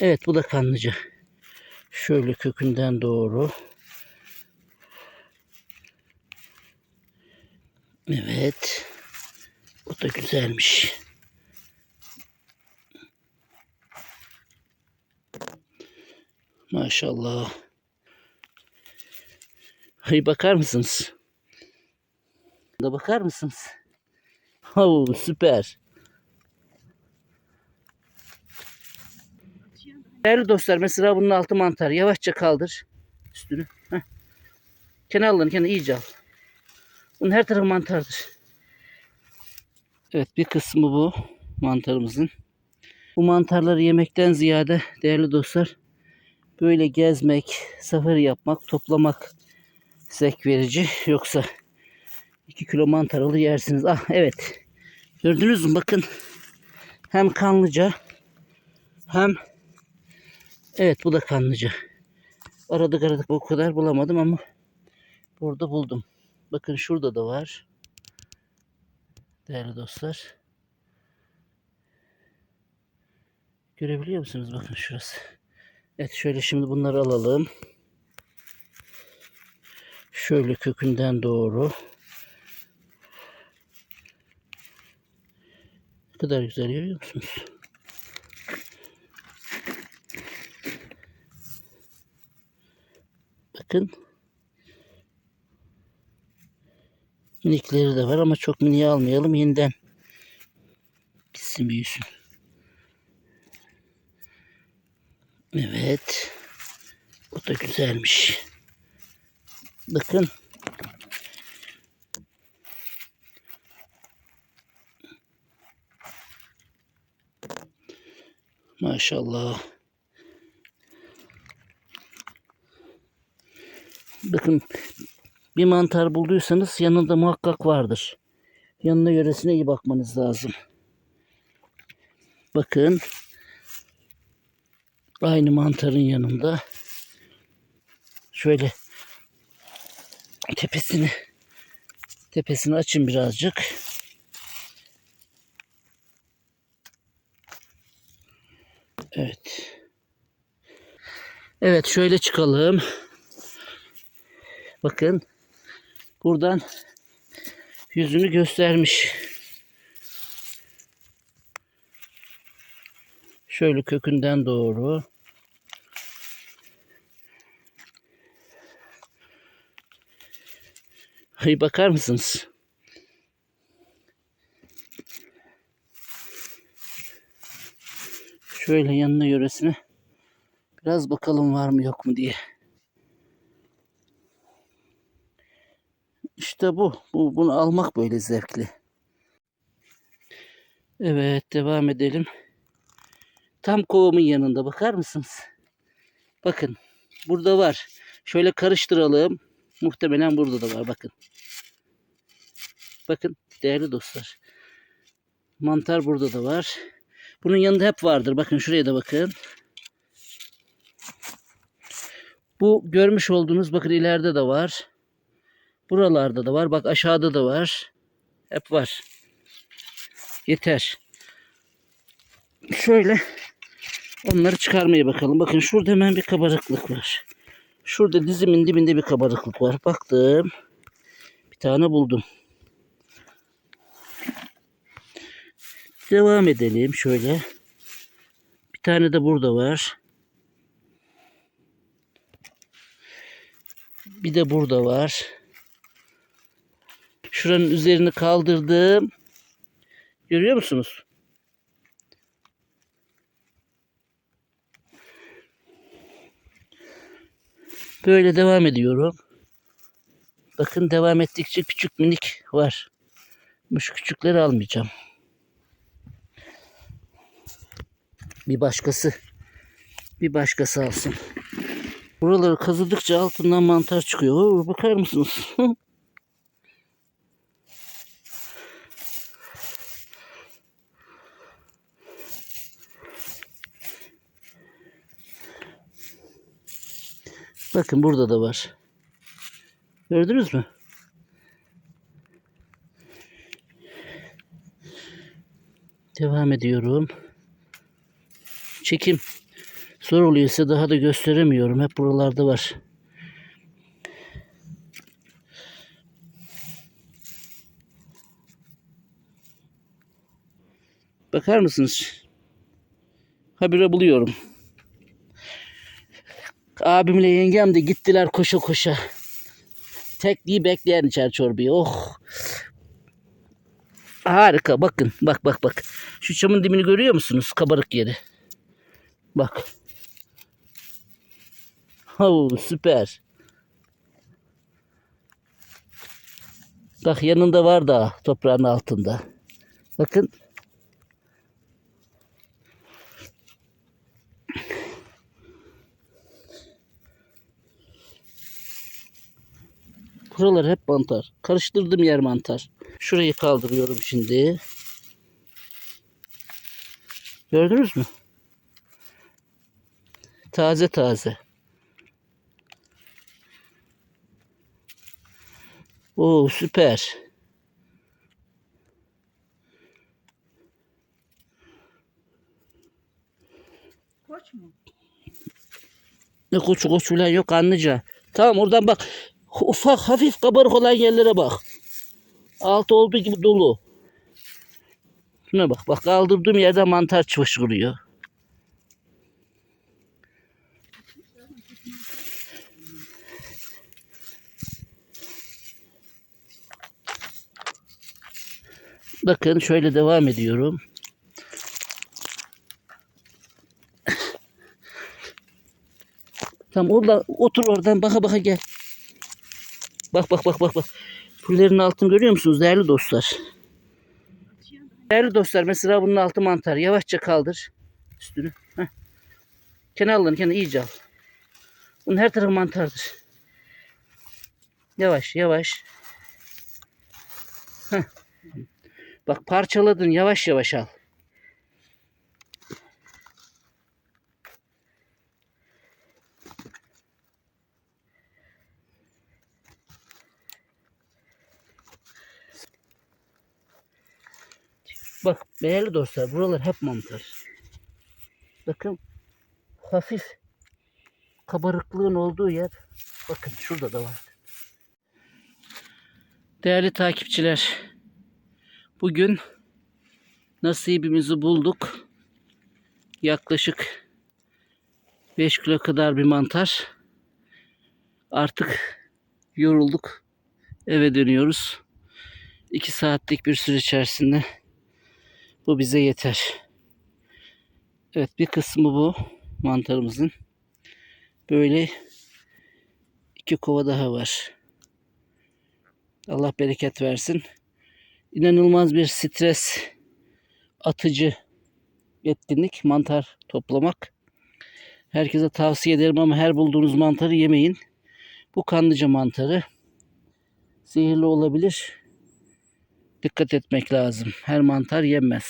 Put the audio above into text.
Evet bu da kanlıca. Şöyle kökünden doğru. Evet. Bu da güzelmiş. Maşallah. Hay bakar mısınız? Da bakar mısınız? Oo, süper. Değerli dostlar mesela bunun altı mantar. Yavaşça kaldır üstünü. Heh. Kenarlarını kenar iyice al. Bunun her tarafı mantardır. Evet bir kısmı bu mantarımızın. Bu mantarları yemekten ziyade değerli dostlar böyle gezmek, safari yapmak, toplamak zevk verici. Yoksa 2 kilo mantar alır yersiniz. Ah evet. Gördünüz mü? Bakın. Hem kanlıca hem evet bu da kanlıca. Aradık aradık o kadar bulamadım ama burada buldum. Bakın şurada da var. Değerli dostlar. Görebiliyor musunuz? Bakın şurası. Evet şöyle şimdi bunları alalım. Şöyle kökünden doğru. Ne kadar güzel görüyor musunuz? Bakın. Minikleri de var ama çok mini almayalım. Yeniden gitsin büyüsün. Evet. Bu da güzelmiş. Bakın. Maşallah. Bakın bir mantar bulduysanız yanında muhakkak vardır. Yanına yöresine iyi bakmanız lazım. Bakın. Aynı mantarın yanında. Şöyle tepesini tepesini açın birazcık. Evet. Evet şöyle çıkalım. Bakın. Buradan yüzünü göstermiş. Şöyle kökünden doğru. Hay bakar mısınız? Şöyle yanına yöresine biraz bakalım var mı yok mu diye. İşte bu. bu bunu almak böyle zevkli. Evet devam edelim. Tam kovumun yanında bakar mısınız? Bakın burada var. Şöyle karıştıralım. Muhtemelen burada da var bakın. Bakın değerli dostlar. Mantar burada da var. Bunun yanında hep vardır. Bakın şuraya da bakın. Bu görmüş olduğunuz bakın ileride de var. Buralarda da var. Bak aşağıda da var. Hep var. Yeter. Şöyle onları çıkarmaya bakalım. Bakın şurada hemen bir kabarıklık var. Şurada dizimin dibinde bir kabarıklık var. Baktım. Bir tane buldum. Devam edelim şöyle. Bir tane de burada var. Bir de burada var. Şuranın üzerini kaldırdım. Görüyor musunuz? Böyle devam ediyorum. Bakın devam ettikçe küçük minik var. Şu küçükleri almayacağım. Bir başkası bir başkası alsın. Buraları kazıdıkça altından mantar çıkıyor. Oo, bakar mısınız? Bakın burada da var. Gördünüz mü? Devam ediyorum. Çekim Zor oluyor size daha da gösteremiyorum. Hep buralarda var. Bakar mısınız? Habire buluyorum. Abimle yengem de gittiler koşa koşa. Tekliği bekleyen içer çorbayı. Oh. Harika. Bakın. Bak bak bak. Şu çamın dibini görüyor musunuz? Kabarık yeri. Bak. Oh, süper. Bak yanında var da toprağın altında. Bakın. Buralar hep mantar. Karıştırdım yer mantar. Şurayı kaldırıyorum şimdi. Gördünüz mü? Taze taze. Oo süper. Koç mu? Ne koçu koç falan yok anlıca. Tamam oradan bak. Ufak hafif kabarık olan yerlere bak. Altı olduğu gibi dolu. Şuna bak. Bak kaldırdığım yerde mantar fışkırıyor. Bakın şöyle devam ediyorum. Tamam orada otur oradan baka baka gel. Bak bak bak bak bak. Pullerin altını görüyor musunuz değerli dostlar? Değerli dostlar mesela bunun altı mantar. Yavaşça kaldır üstünü. Heh. Kenarlarını kenar iyice al. Bunun her tarafı mantardır. Yavaş yavaş. Heh. Bak parçaladın yavaş yavaş al. Bak değerli dostlar buralar hep mantar. Bakın hafif kabarıklığın olduğu yer bakın şurada da var. Değerli takipçiler bugün nasibimizi bulduk. Yaklaşık 5 kilo kadar bir mantar. Artık yorulduk. Eve dönüyoruz. 2 saatlik bir süre içerisinde bu bize yeter. Evet bir kısmı bu mantarımızın. Böyle iki kova daha var. Allah bereket versin. İnanılmaz bir stres atıcı etkinlik mantar toplamak. Herkese tavsiye ederim ama her bulduğunuz mantarı yemeyin. Bu kanlıca mantarı zehirli olabilir. Dikkat etmek lazım. Her mantar yenmez.